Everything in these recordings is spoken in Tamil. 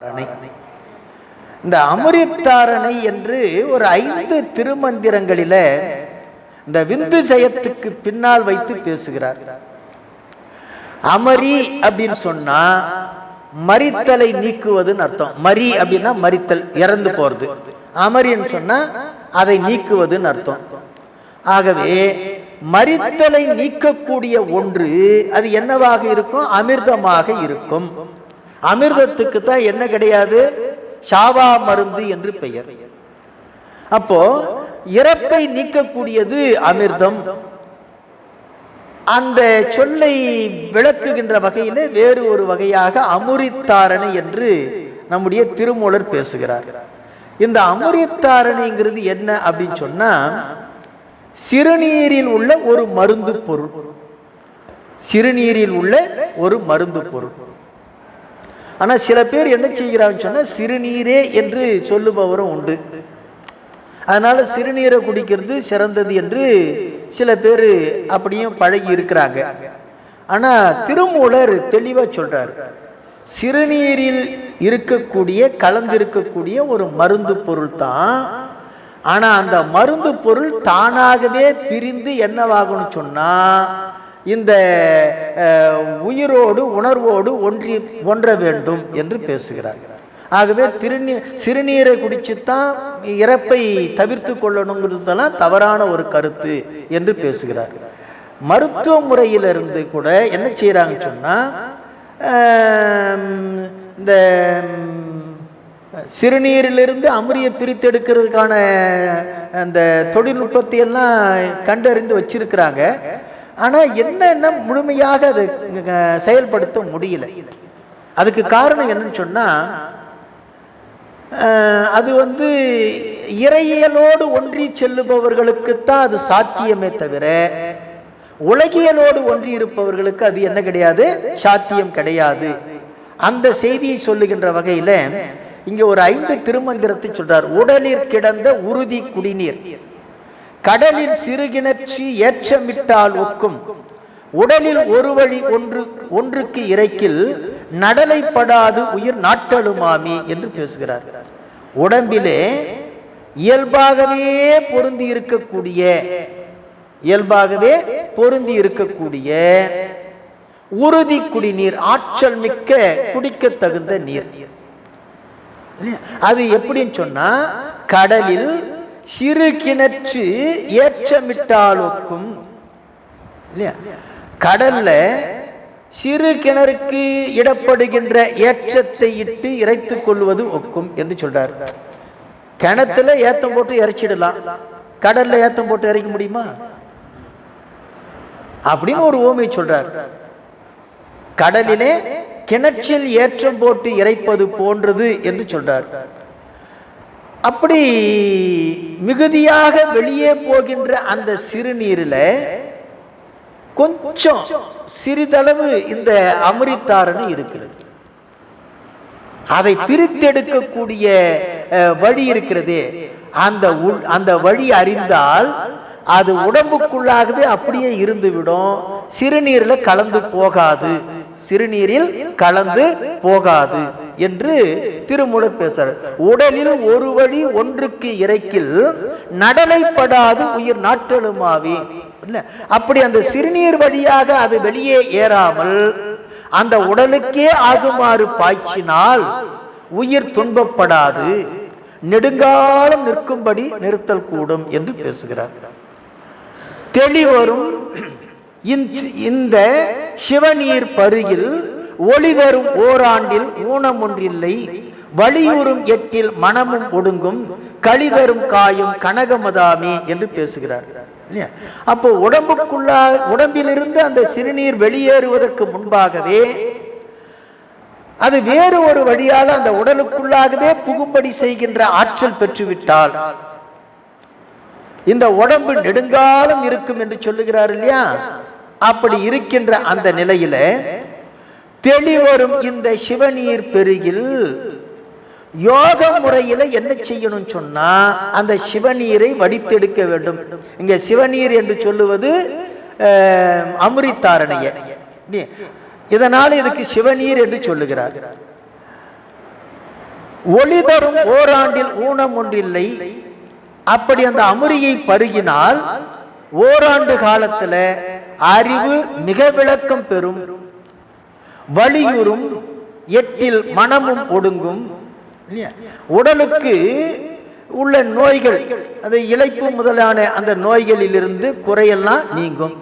தாரணை. இந்த அமிர்தாரணை என்று ஒரு ஐந்து திருமந்திரங்களில இந்த விந்து ஜெயத்துக்கு பின்னால் வைத்து பேசுகிறார். அமரி அப்படின்னு சொன்னா மரித்தலை நீக்குவதுன்னு அர்த்தம். மரி அப்படின்னா மரித்தல் இறந்து போறது. அமரின்னு சொன்னா அதை நீக்குவதுன்னு அர்த்தம். ஆகவே மரித்தலை நீக்கக்கூடிய ஒன்று அது என்னவாக இருக்கும்? அமிர்தமாக இருக்கும். அமிர்தத்துக்கு தான் என்ன கிடையாது? ஷாவா மருந்து என்று பெயர். அப்போ இறப்பை நீக்கக்கூடியது அமிர்தம். அந்த சொல்லை விளக்குகின்ற வகையிலே வேறு ஒரு வகையாக அமுரித்தாரணை என்று நம்முடைய திருமூலர் பேசுகிறார். இந்த அமுரித்தாரணைங்கிறது என்ன அப்படின்னு சொன்னா சிறுநீரில் உள்ள ஒரு மருந்து பொருள். சிறுநீரில் உள்ள ஒரு மருந்து பொருள். ஆனால் சில பேர் என்ன செய்கிறான்னு சொன்னால் சிறுநீரே என்று சொல்லுபவரும் உண்டு. அதனால் சிறுநீரை குடிக்கிறது சிறந்தது என்று சில பேர் அப்படியும் பழகி இருக்கிறாங்க. ஆனால் திருமூலர் தெளிவாக சொல்கிறார் சிறுநீரில் இருக்கக்கூடிய கலந்திருக்கக்கூடிய ஒரு மருந்து பொருள் தான். ஆனால் அந்த மருந்து பொருள் தானாகவே பிரிந்து என்னவாகும்னு சொன்னால் இந்த உயிரோடு உணர்வோடு ஒன்றி ஒன்ற வேண்டும் என்று பேசுகிறார். ஆகவே திருநீ சிறுநீரை குடிச்சுத்தான் இறப்பை தவிர்த்து கொள்ளணுங்கிறதெல்லாம் தவறான ஒரு கருத்து என்று பேசுகிறார். மருத்துவ முறையிலிருந்து கூட என்ன செய்கிறாங்கன்னு சொன்னால் இந்த சிறுநீரிலிருந்து அமிரிய பிரித்தெடுக்கிறதுக்கான அந்த தொழில்நுட்பத்தையெல்லாம் கண்டறிந்து வச்சிருக்கிறாங்க. ஆனால் என்னென்ன முழுமையாக அதை செயல்படுத்த முடியல. அதுக்கு காரணம் என்னன்னு சொன்னால் அது வந்து இறையியலோடு ஒன்றி செல்லுபவர்களுக்குத்தான் அது சாத்தியமே தவிர உலகியலோடு ஒன்றி இருப்பவர்களுக்கு அது என்ன கிடையாது? சாத்தியம் கிடையாது. அந்த செய்தியை சொல்லுகின்ற வகையில் இங்கே ஒரு ஐந்து திருமந்திரத்தை சொல்றார். உடலில் கிடந்த உறுதி குடிநீர். கடலில் சிறுகிணற்றி ஏற்றமிட்டால் ஒக்கும். உடலில் ஒரு வழி ஒன்று ஒன்றுக்கு இறைக்கில் நடலைப்படாது உயிர் நாட்டலுமாமி என்று பேசுகிறார். உடம்பிலே இயல்பாகவே பொருந்தி இருக்கக்கூடிய இயல்பாகவே பொருந்தி இருக்கக்கூடிய உறுதி குடிநீர் ஆற்றல் மிக்க குடிக்க தகுந்த நீர். அது எப்படின்னு சொன்னா கடலில் சிறு கிணற்று ஏற்றமிட்டாலுக்கும். இல்லையா? கடல்ல சிறு கிணறுக்கு இடப்படுகின்ற ஏற்றத்தை இட்டு இறைத்துக் கொள்வது ஒக்கும் என்று சொல்றார். கிணத்துல ஏத்தம் போட்டு இறைச்சிடலாம். கடல்ல ஏத்தம் போட்டு இறைக்க முடியுமா? அப்படின்னு ஒரு ஓமை சொல்றார். கடலிலே கிணற்றில் ஏற்றம் போட்டு இறைப்பது போன்றது என்று சொல்றார். அப்படி மிகுதியாக வெளியே போகின்ற அந்த சிறுநீரில் கொஞ்சம் சிறிதளவு இந்த அமிர்தாரணி இருக்கிறது. அதை பிரித்தெடுக்கக்கூடிய அஹ், வழி இருக்கிறது. அந்த உள் அந்த வழி அறிந்தால் அது உடம்புக்குள்ளாகவே அப்படியே இருந்துவிடும். சிறுநீரில் கலந்து போகாது. சிறுநீரில் கலந்து போகாது என்று திருமூலர் பேசுற உடலில் ஒரு வழி ஒன்றுக்கு இறைக்கில் நடலைப்படாது உயிர் நாட்டலுமாவி அப்படி அந்த சிறுநீர் வழியாக அது வெளியே ஏறாமல் அந்த உடலுக்கே ஆகுமாறு பாய்ச்சினால் உயிர் துன்பப்படாது. நெடுங்காலம் நிற்கும்படி நிறுத்தல் கூடும் என்று பேசுகிறார். தெளிவரும் இந்த- இந்த சிவநீர் பருகில் ஒளி தரும் ஓராண்டில் ஊனம் ஒன்றில்லை வலியுறும் எட்டில் மனமும் ஒடுங்கும் களிதரும் காயும் கனகமதாமி என்று பேசுகிறார் இல்லையா? அப்போ உடம்புக்குள்ளா உடம்பிலிருந்து அந்த சிறுநீர் வெளியேறுவதற்கு முன்பாகவே அது வேறு ஒரு வழியால் அந்த உடலுக்குள்ளாகவே புகும்படி செய்கின்ற ஆற்றல் பெற்றுவிட்டால் இந்த உடம்பு நெடுங்காலம் இருக்கும் என்று சொல்லுகிறார் இல்லையா அப்படி இருக்கின்ற அந்த நிலையில தெளிவரும் இந்த சிவநீர் பெருகில் யோக முறையில என்ன செய்யணும் சொன்னா அந்த சிவநீரை வடித்தெடுக்க வேண்டும். இங்க சிவநீர் என்று சொல்லுவது அஹ், அமிர்தாரணைய. இதனால் இதுக்கு சிவநீர் என்று சொல்லுகிறார். ஒளி தரும் ஓராண்டில் ஊனம் ஒன்றில்லை அப்படி அந்த அமுரியை பருகினால் ஓராண்டு காலத்துல அறிவு மிக விளக்கம் பெறும். வலியுறும் எட்டில் மனமும் ஒடுங்கும். இல்லையா? உடலுக்கு உள்ள நோய்கள் அது இழைப்பு முதலான அந்த நோய்களிலிருந்து குறையெல்லாம் நீங்கும்.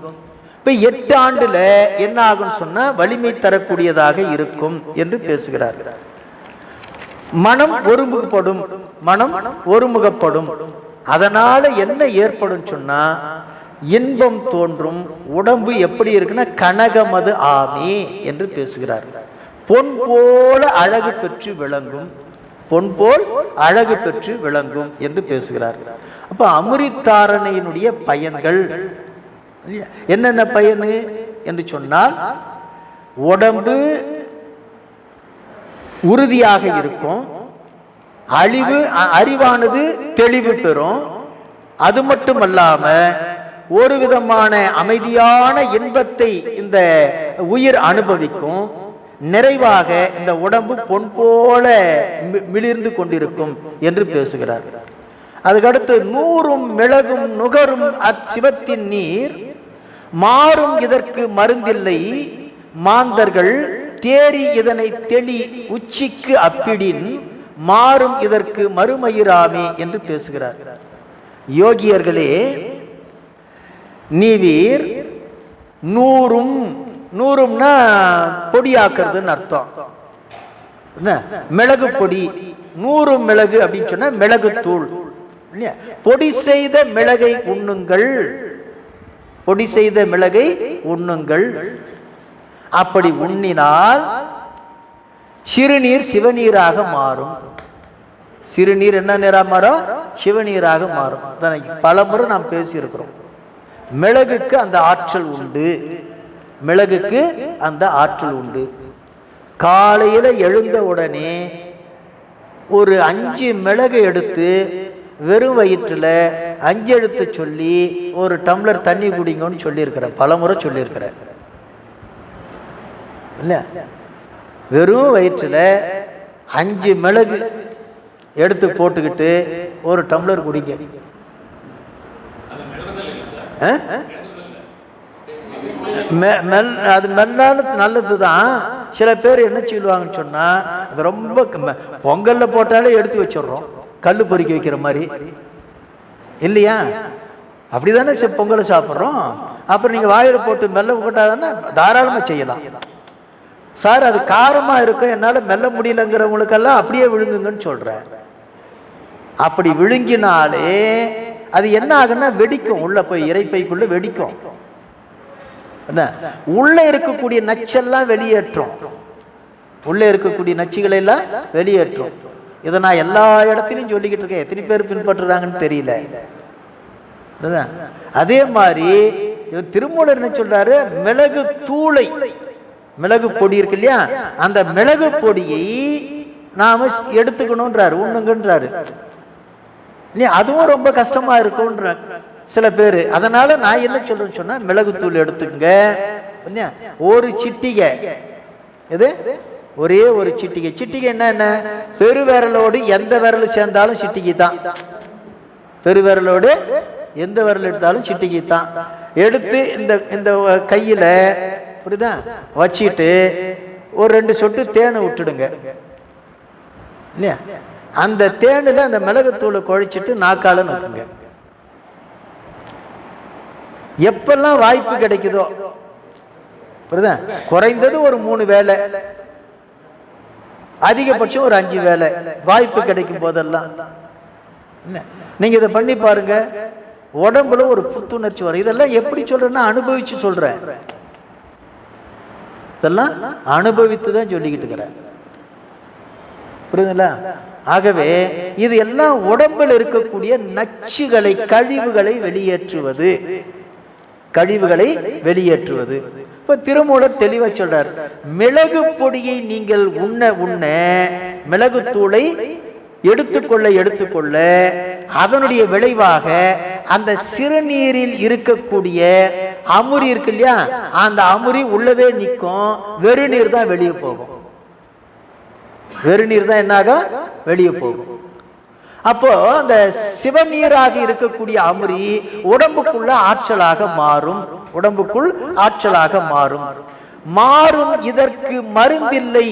இப்போ எட்டு ஆண்டுல என்ன ஆகும்னு சொன்னா வலிமை தரக்கூடியதாக இருக்கும் என்று பேசுகிறார் மனம் ஒருமுகப்படும் மனம் ஒருமுகப்படும். அதனால என்ன ஏற்படும் சொன்னா இன்பம் தோன்றும். உடம்பு எப்படி இருக்குன்னா கனகமது ஆமே என்று பேசுகிறார். பொன் போல அழகு பெற்று விளங்கும். பொன் போல் அழகு பெற்று விளங்கும் என்று பேசுகிறார். அப்ப அமிர்தாரணையினுடைய பயன்கள் என்னென்ன பயனு என்று சொன்னால் உடம்பு உறுதியாக இருக்கும். அழிவு அ- அறிவானது தெளிவு பெறும். அது மட்டுமல்லாமல் ஒரு விதமான அமைதியான இன்பத்தை இந்த உயிர் அனுபவிக்கும். நிறைவாக இந்த உடம்பு பொன் போல மி- மிளிர்ந்து கொண்டிருக்கும் என்று பேசுகிறார். அதுக்கடுத்து நூறும் மிளகும் நுகரும் அச்சிவத்தின் நீர் மாறும் இதற்கு மருந்தில்லை. மாந்தர்கள் தேறி இதனை தெளி உச்சிக்கு அப்பிடின் மாறும் இதற்கு மறுமயிராமே என்று பேசுகிறார். யோகியர்களே நீவீர் நூறும் நூறும்னா பொடியாக்குறதுன்னு அர்த்தம். என்ன? மிளகு பொடி. நூறு மிளகு அப்படின்னு சொன்னா மிளகு தூள். பொடி செய்த மிளகை உண்ணுங்கள். பொடி செய்த மிளகை உண்ணுங்கள். அப்படி உண்ணினால் சிறுநீர் சிவநீராக மாறும். சிறுநீர் என்ன நீராக மாறும்? சிவநீராக மாறும். அதான் பல முறை நாம் பேசியிருக்கிறோம். மிளகுக்கு அந்த ஆற்றல் உண்டு. மிளகுக்கு அந்த ஆற்றல் உண்டு. காலையில் எழுந்த உடனே ஒரு அஞ்சு மிளகு எடுத்து வெறும் வயிற்றில் அஞ்சு எடுத்து சொல்லி ஒரு டம்ளர் தண்ணி குடிங்கன்னு சொல்லியிருக்கிறேன் பலமுறை சொல்லியிருக்கிறேன் இல்லை? வெறும் வயிற்றில் அஞ்சு மிளகு எடுத்து போட்டுக்கிட்டு ஒரு டம்ளர் குடிங்க. மெல் அது மெல்லான நல்லது தான் சில பேர் என்ன சொல்லுவாங்கன்னு சொன்னால் அது ரொம்ப பொங்கலில் போட்டாலே எடுத்து வச்சிடுறோம். கல் பொறுக்கி வைக்கிற மாதிரி. இல்லையா? அப்படிதானே சி- பொங்கலை சாப்பிட்றோம். அப்புறம் நீங்கள் வாயில் போட்டு மெல்ல போட்டால் தாராளமாக செய்யலாம். சார் அது காரமாக இருக்கும். என்னால் மெல்ல முடியலங்கிறவங்களுக்கெல்லாம் அப்படியே விழுங்குங்கன்னு சொல்கிறேன் அப்படி விழுங்கினாலே அது என்ன ஆகுன்னா வெடிக்கும். உள்ள போய் இறைப்பைக்குள்ள வெடிக்கும். என்ன? உள்ள இருக்கக்கூடிய நச்செல்லாம் வெளியேற்றும். உள்ள இருக்கக்கூடிய நச்சுகளை எல்லாம் வெளியேற்றும். இதை நான் எல்லா இடத்துலையும் சொல்லிக்கிட்டு இருக்கேன். எத்தனை பேர் பின்பற்றுறாங்கன்னு தெரியல. அதே மாதிரி இவர் திருமூலர் என்ன சொல்றாரு? மிளகு தூளை. மிளகு பொடி இருக்கு இல்லையா? அந்த மிளகு பொடியை நாம எடுத்துக்கணும்ன்றாரு உண்ணுங்கன்றாரு. நீ அதுவும் ரொம்ப கஷ்டமா இருக்கும்ன்ற சில பேர். அதனால நான் என்ன சொல்றேன்னு சொன்னா மிளகுத்தூள் எடுத்துக்கங்க. ஒரு சிட்டிகை. எது? ஒரே ஒரு சிட்டிகை. சிட்டிகை என்ன என்ன? பெருவிரலோடு எந்த விரல் சேர்ந்தாலும் சிட்டிகை தான். பெருவிரலோடு எந்த விரல் எடுத்தாலும் சிட்டிகை தான். எடுத்து இந்த இந்த கையில புரியுதா? வச்சிட்டு ஒரு ரெண்டு சொட்டு தேனை விட்டுடுங்க. இல்லையா? அந்த தேனில் அந்த மிளகுத்தூளை குழைச்சிட்டு நாக்கால நக்குங்க. எப்பெல்லாம் வாய்ப்பு கிடைக்குதோ புரியுதா? குறைந்தது ஒரு மூணு வேலை அதிகபட்சம் ஒரு அஞ்சு வேலை வாய்ப்பு கிடைக்கும் போதெல்லாம். என்ன? நீங்க இதை பண்ணி பாருங்க. உடம்புல ஒரு புத்துணர்ச்சி வரும். இதெல்லாம் எப்படி சொல்றேன்னா அனுபவிச்சு சொல்றேன். இதெல்லாம் அனுபவித்து தான் சொல்லிக்கிட்டு இருக்கிறேன். புரியுதுங்களா? ஆகவே இது எல்லாம் உடம்பில் இருக்கக்கூடிய நச்சுகளை கழிவுகளை வெளியேற்றுவது. கழிவுகளை வெளியேற்றுவது. இப்ப திருமூலர் தெளிவா சொல்றார் மிளகு பொடியை நீங்கள் உண்ண உண்ண மிளகு தூளை எடுத்துக்கொள்ள எடுத்துக்கொள்ள அதனுடைய விளைவாக அந்த சிறுநீரில் இருக்கக்கூடிய அமுரி இருக்கு இல்லையா அந்த அமுரி உள்ளவே நிற்கும் வெறுநீர் தான் வெளியே போகும். வெறுநீர் தான் என்னாகும் வெளியே போகும். அப்போ அந்த சிவநீராக இருக்கக்கூடிய அமுரி உடம்புக்குள்ள ஆற்றலாக மாறும். உடம்புக்குள் ஆற்றலாக மாறும். மாறும் இதற்கு மருந்தில்லை.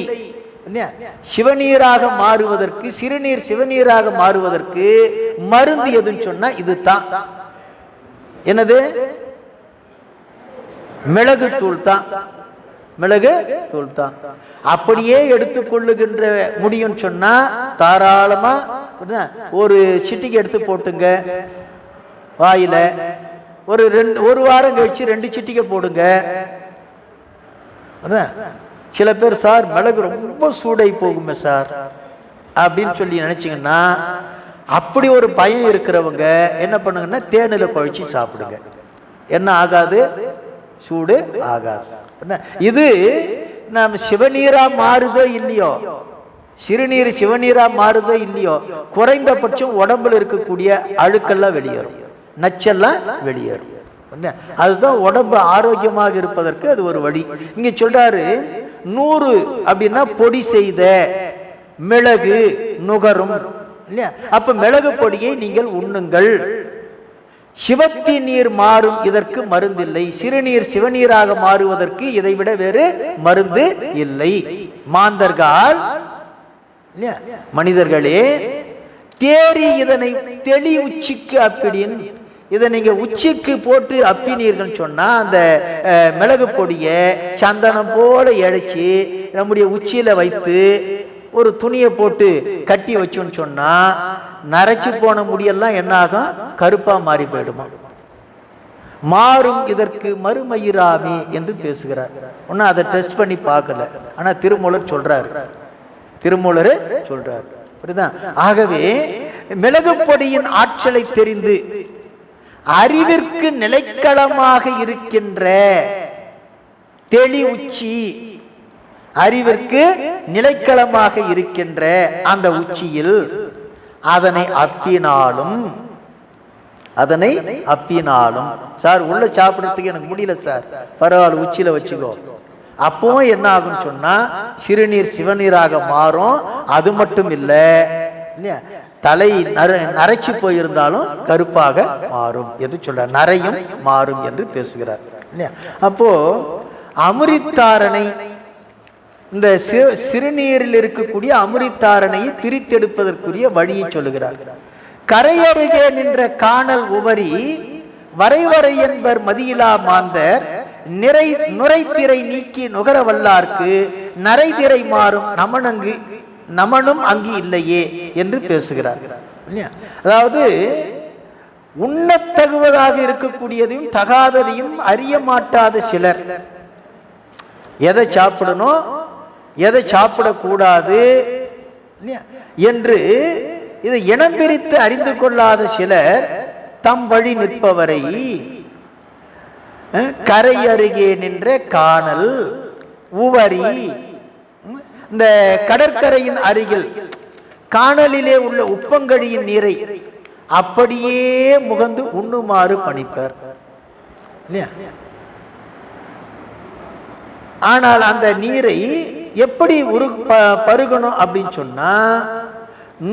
சிவநீராக மாறுவதற்கு சிறுநீர் சிவநீராக மாறுவதற்கு மருந்து எதுன்னு சொன்னா இதுதான். என்னது? மிளகு தூள் தான். மிளகு தூள் தான் அப்படியே எடுத்துக்கொள்ளுகின்ற முடியும் சொன்னா தாராளமா ஒரு சிட்டிக்கு எடுத்து போட்டுங்க. வாயில ஒரு ரெண்டு ஒரு வாரம் கழிச்சு ரெண்டு சிட்டிகை போடுங்க. சில பேர் சார் மிளகு ரொம்ப சூடை போகுமே சார் அப்படின்னு சொல்லி நினைச்சிங்கன்னா அப்படி ஒரு பயம் இருக்கிறவங்க என்ன பண்ணுங்கன்னா தேனில் குழச்சி சாப்பிடுங்க. என்ன ஆகாது? சூடு ஆகாது. என்ன? இது நாம் சிவநீரா மாறுதோ இல்லையோ? சிறுநீர் சிவநீரா மாறுதோ இல்லையோ? குறைந்தபட்சம் உடம்புல இருக்கக்கூடிய அழுக்கெல்லாம் வெளியேறும். நச்செல்லாம் வெளியேறும். அதுதான் உடம்பு ஆரோக்கியமாக இருப்பதற்கு அது ஒரு வழி. இங்க சொல்றாரு நூறு அப்படின்னா பொடி செய்த மிளகு நுகரும். இல்லையா? அப்ப மிளகு பொடியை நீங்கள் உண்ணுங்கள். சிவத்தி நீர் மாறும் இதற்கு மருந்தில்லை. சிறுநீர் சிவநீராக மாறுவதற்கு இதைவிட வேறு மருந்து இல்லை. மாந்தர்கள் மனிதர்களே தேறி இதனை தெளி உச்சிக்கு அப்பிடின் இதை நீங்கள் உச்சிக்கு போட்டு அப்பினீர்கள் சொன்னால் அந்த மிளகு பொடியை சந்தனம் போல இழைச்சி நம்முடைய உச்சியில் வைத்து ஒரு துணியை போட்டு கட்டி வச்சோன்னு சொன்னால் நரைச்சி போன முடியெல்லாம் என்ன ஆகும் கருப்பாக மாறி போயிடுமா? மாறும் இதற்கு மறுமயிராமி என்று பேசுகிறார். ஒன்றும் அதை டெஸ்ட் பண்ணி பார்க்கல. ஆனால் திருமூலர் சொல்கிறார் திருமூலர் சொல்கிறார் புரியுதா? ஆகவே மிளகு பொடியின் ஆற்றலை தெரிந்து அறிவிற்கு நிலைக்களமாக இருக்கின்ற தெளி உச்சி அறிவிற்கு நிலைக்களமாக இருக்கின்ற அந்த உச்சியில் அதனை அப்பினாலும் அதனை அப்பினாலும். சார் உள்ள சாப்பிட்றதுக்கு எனக்கு முடியல சார். பரவாயில்ல உச்சியில வச்சுக்கோ. அப்பவும் என்ன ஆகும் சொன்னா சிறுநீர் சிவநீராக மாறும். அது மட்டும் இல்லை இல்லையா? தலை நர நரைச்சு போயிருந்தாலும் கருப்பாக மாறும் என்று சொல்றார். நரையும் மாறும் என்று பேசுகிறார் இல்லையா? அப்போ அமிர்தாரனை இந்த சிறு சிறுநீரில் இருக்கக்கூடிய அமிர்தாரணையை பிரித்தெடுப்பதற்குரிய வழியை சொல்லுகிறார். கரையருகே நின்ற காணல் உவரி வரைவரை என்பர் மதியிலா மாந்தர் நிறை நுரைத்திரை நீக்கி நுகர வல்லார்க்கு நரைதிரை மாறும் நமனங்கு நமனும் அங்கு இல்லையே என்று பேசுகிறார். இல்லையா? அதாவது உண்ணத்தகுவதாக இருக்கக்கூடியதையும் தகாததையும் அறிய மாட்டாத சிலர். எதை சாப்பிடணும்? எதை சாப்பிடக்கூடாது? என்று இதை இனம் பிரித்து அறிந்து கொள்ளாத சிலர் தம் வழி நிற்பவரை கரை அருகே நின்ற காணல் உவரி இந்த கடற்கரையின் அருகில் காணலிலே உள்ள உப்பங்கழியின் நீரை அப்படியே முகந்து உண்ணுமாறு பணிப்பர். இல்லையா? ஆனால் அந்த நீரை எப்படி உரு ப- பருகணும் அப்படின்னு சொன்னா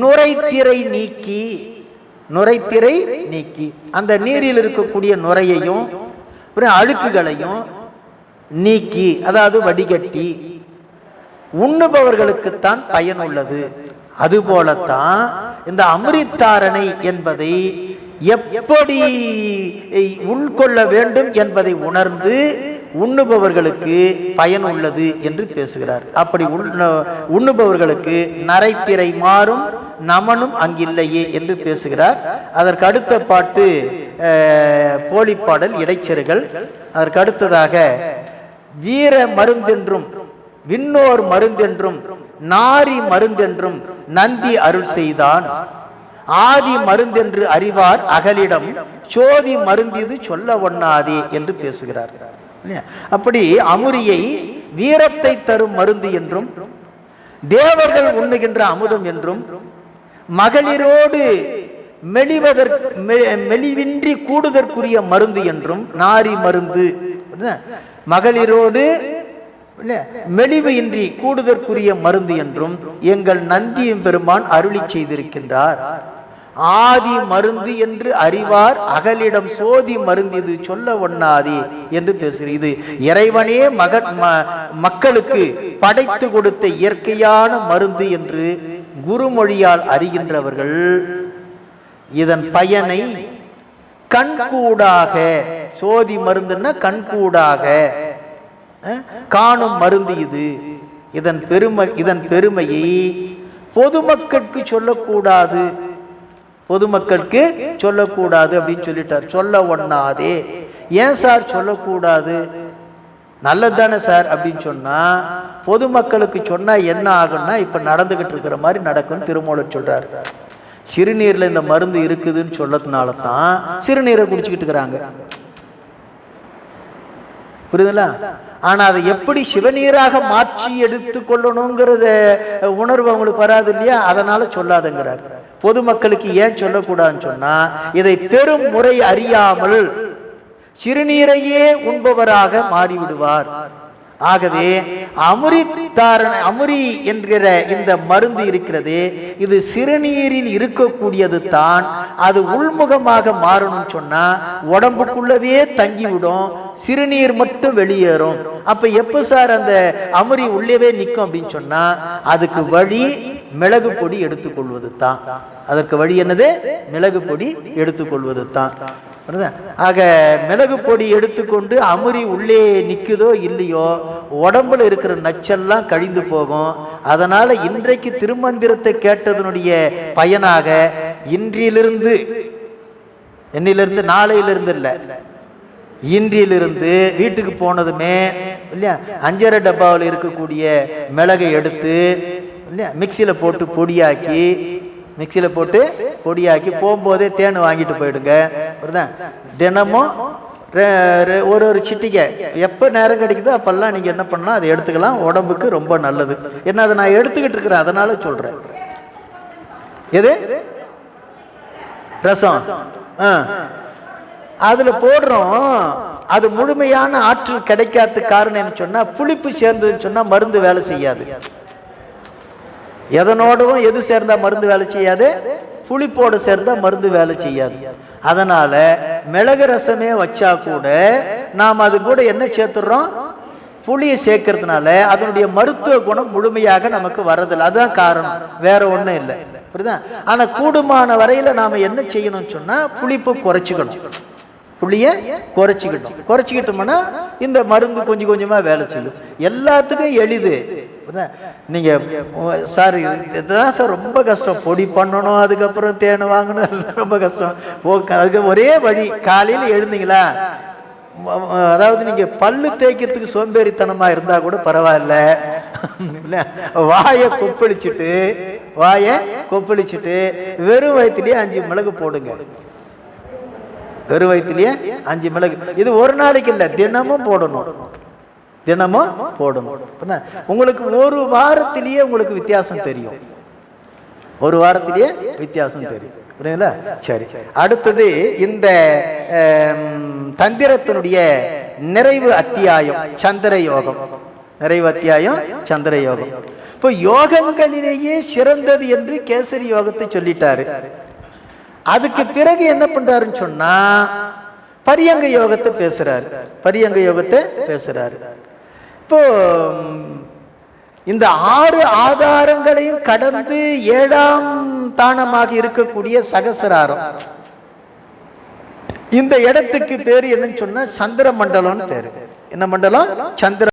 நுரைத்திரை நீக்கி நுரைத்திரை நீக்கி. அந்த நீரில் இருக்கக்கூடிய நுரையையும் அழுக்குகளையும் நீக்கி அதாவது வடிகட்டி உண்ணுபவர்களுக்குத்தான் பயன் உள்ளது. அதுபோலத்தான் இந்த அமிர்தாரணை என்பதை எப்படி உள்கொள்ள வேண்டும் என்பதை உணர்ந்து உண்ணுபவர்களுக்கு பயன் உள்ளது என்று பேசுகிறார். அப்படி உண்ணுபவர்களுக்கு நரைத்திரை மாறும் நமனும் அங்கில்லையே என்று பேசுகிறார். அதற்கு அடுத்த பாட்டு போலி போலிப்பாடல் இடைச்செருகள் அதற்கு அடுத்ததாக வீர மருந்தென்றும் விண்ணோர் மருந்தென்றும் நாரி மருந்தென்றும் நந்தி அருள் செய்தான். ஆதி மருந்தென்று அறிவார் அகலிடம் சோதி மருந்திது சொல்ல ஒண்ணாதே என்று பேசுகிறார். அப்படி அமுரியை வீரத்தை தரும் மருந்து என்றும் தேவர்கள் உண்ணுகின்ற அமுதம் என்றும் மகளிரோடு மெலிவதற்கு மெலிவின்றி கூடுதற்குரிய மருந்து என்றும் நாரி மருந்து மகளிரோடு மெலிவு இன்றி கூடுதற்குரிய மருந்து என்றும் எங்கள் நந்தியும் பெருமான் அருளி செய்திருக்கின்றார். ஆதி மருந்து என்று அறிவார் அகலிடம் சோதி மருந்து இது சொல்ல ஒண்ணாதி என்று பேசுகிறது இது இறைவனே மக ம- மக்களுக்கு படைத்து கொடுத்த இயற்கையான மருந்து என்று குருமொழியால் அறிகின்றவர்கள். இதன் பயனை கண்கூடாக சோதி மருந்துன்னா கண்கூடாக காணும் மருந்து இது. இதன் பெருமை இதன் பெருமையை பொதுமக்களுக்கு சொல்லக்கூடாது. பொதுமக்களுக்கு சொல்லக்கூடாது அப்படின்னு சொல்லிட்டார். சொல்ல ஒண்ணாதே. ஏன் சார் சொல்லக்கூடாது? நல்லது தானே சார் அப்படின்னு சொன்னா பொதுமக்களுக்கு சொன்னா என்ன ஆகும்னா இப்ப நடந்துகிட்டு இருக்கிற மாதிரி நடக்கும்னு திருமூலர் சொல்றாரு. சிறுநீர்ல இந்த மருந்து இருக்குதுன்னு சொல்லதுனால தான் சிறுநீரை குடிச்சுக்கிட்டு இருக்கிறாங்க. புரியுதுங்களா? ஆனா அதை எப்படி சிவநீராக மாற்றி எடுத்து கொள்ளணுங்கிறத உணர்வு அவங்களுக்கு வராது இல்லையா? அதனால சொல்லாதுங்கிறார். பொதுமக்களுக்கு ஏன் சொல்லக்கூடாதுன்னு சொன்னால் இதை பெரும் முறை அறியாமல் சிறுநீரையே உண்பவராக மாறிவிடுவார். ஆகவே அமுரித்தாரண அமுரி என்கிற இந்த மருந்து இருக்கிறது இது சிறுநீரில் இருக்கக்கூடியது தான் அது உள்முகமாக மாறணும்னு சொன்னா உடம்புக்குள்ளவே தங்கிவிடும் சிறுநீர் மட்டும் வெளியேறும். அப்ப எப்ப சார் அந்த அமுரி உள்ளவே நிற்கும் அப்படின்னு சொன்னா அதுக்கு வழி மிளகு பொடி எடுத்துக்கொள்வது தான் அதற்கு வழி என்னது? மிளகு பொடி எடுத்துக்கொள்வது தான் ஆக மிளகு பொடி எடுத்துக்கொண்டு அமுரி உள்ளே நிற்குதோ இல்லையோ உடம்புல இருக்கிற நச்செல்லாம் கழிந்து போகும். அதனால இன்றைக்கு திருமந்திரத்தை கேட்டதனுடைய பயனாக இன்றிலிருந்து என்னிலிருந்து நாளையிலிருந்து இல்லை. இன்றிலிருந்து வீட்டுக்கு போனதுமே இல்லையா? அஞ்சரை டப்பாவில் இருக்கக்கூடிய மிளகை எடுத்து இல்லையா? மிக்சியில் போட்டு பொடியாக்கி மிக்சியில் போட்டு பொடியாக்கி போகும்போதே தேன் வாங்கிட்டு போயிடுங்க. புரியுதா? தினமும் ரெ- ரெ- ஒரு ஒரு சிட்டிகை. எப்போ நேரம் கிடைக்குதோ அப்போல்லாம் நீங்கள் என்ன பண்ணலாம்? அதை எடுத்துக்கலாம். உடம்புக்கு ரொம்ப நல்லது. என்ன அதை நான் எடுத்துக்கிட்டு இருக்கிறேன். அதனால சொல்கிறேன் எது? ரசம். ஆ. போடுறோம். அது முழுமையான ஆற்றல் கிடைக்காத காரணம் என்ன சொன்னால் புளிப்பு சேர்ந்ததுன்னு சொன்னால் மருந்து வேலை செய்யாது. எதனோடவும் எது சேர்ந்தால் மருந்து வேலை செய்யாது? புளிப்போடு சேர்ந்தால் மருந்து வேலை செய்யாது. அதனால் மிளகு ரசமே வச்சா கூட நாம் அது கூட என்ன சேர்த்துடுறோம் புளியை சேர்க்கறதுனால அதனுடைய மருத்துவ குணம் முழுமையாக நமக்கு வரதில்லை அதுதான் காரணம். வேற ஒன்றும் இல்லை. புரியுதா? ஆனால் கூடுமான வரையில் நாம் என்ன செய்யணும்னு சொன்னால் புளிப்பு குறைச்சிக்கணும். புளியை குறைச்சிக்கிட்டோம். குறைச்சிக்கிட்டோம்னா இந்த மருந்து கொஞ்சம் கொஞ்சமாக வேலை செய்யும். எல்லாத்துக்கும் எளிது. நீங்கள் சார் இதுதான் சார் ரொம்ப கஷ்டம். பொடி பண்ணணும் அதுக்கப்புறம் தேன் வாங்கணும் ரொம்ப கஷ்டம். ஓ அதுக்கு ஒரே வழி காலையில் எழுந்தீங்களா? அதாவது நீங்க பல்லு தேய்க்கிறதுக்கு சோம்பேறித்தனமா இருந்தா கூட பரவாயில்ல. இல்ல வாயை கொப்பளிச்சுட்டு வாயை கொப்பளிச்சுட்டு வெறும் வயிற்றுலயே அஞ்சு மிளகு போடுங்க. வெறும் வயிற்றுலயே அஞ்சு மிளகு. இது ஒரு நாளைக்கு இல்லை தினமும் போடணும். தினமும் போடணும். என்ன? உங்களுக்கு ஒரு வாரத்திலேயே உங்களுக்கு வித்தியாசம் தெரியும். ஒரு வாரத்திலேயே வித்தியாசம் தெரியும். புரியுதுங்களா? சரி. அடுத்தது இந்த தந்திரத்தினுடைய நிறைவு அத்தியாயம் சந்திர யோகம். நிறைவு அத்தியாயம் சந்திர யோகம். இப்போ யோகங்களிலேயே சிறந்தது என்று கேசரி யோகத்தை சொல்லிட்டாரு. அதுக்கு பிறகு என்ன பண்றாருன்னு சொன்னா பரியங்க யோகத்தை பேசுறாரு. பரியங்க யோகத்தை பேசுறாரு. இப்போ இந்த ஆறு ஆதாரங்களையும் கடந்து ஏழாம் தானமாக இருக்கக்கூடிய சகசராரம். இந்த இடத்துக்கு பேர் என்னன்னு சொன்னா சந்திர மண்டலம்னு பேரு. என்ன மண்டலம்? சந்திர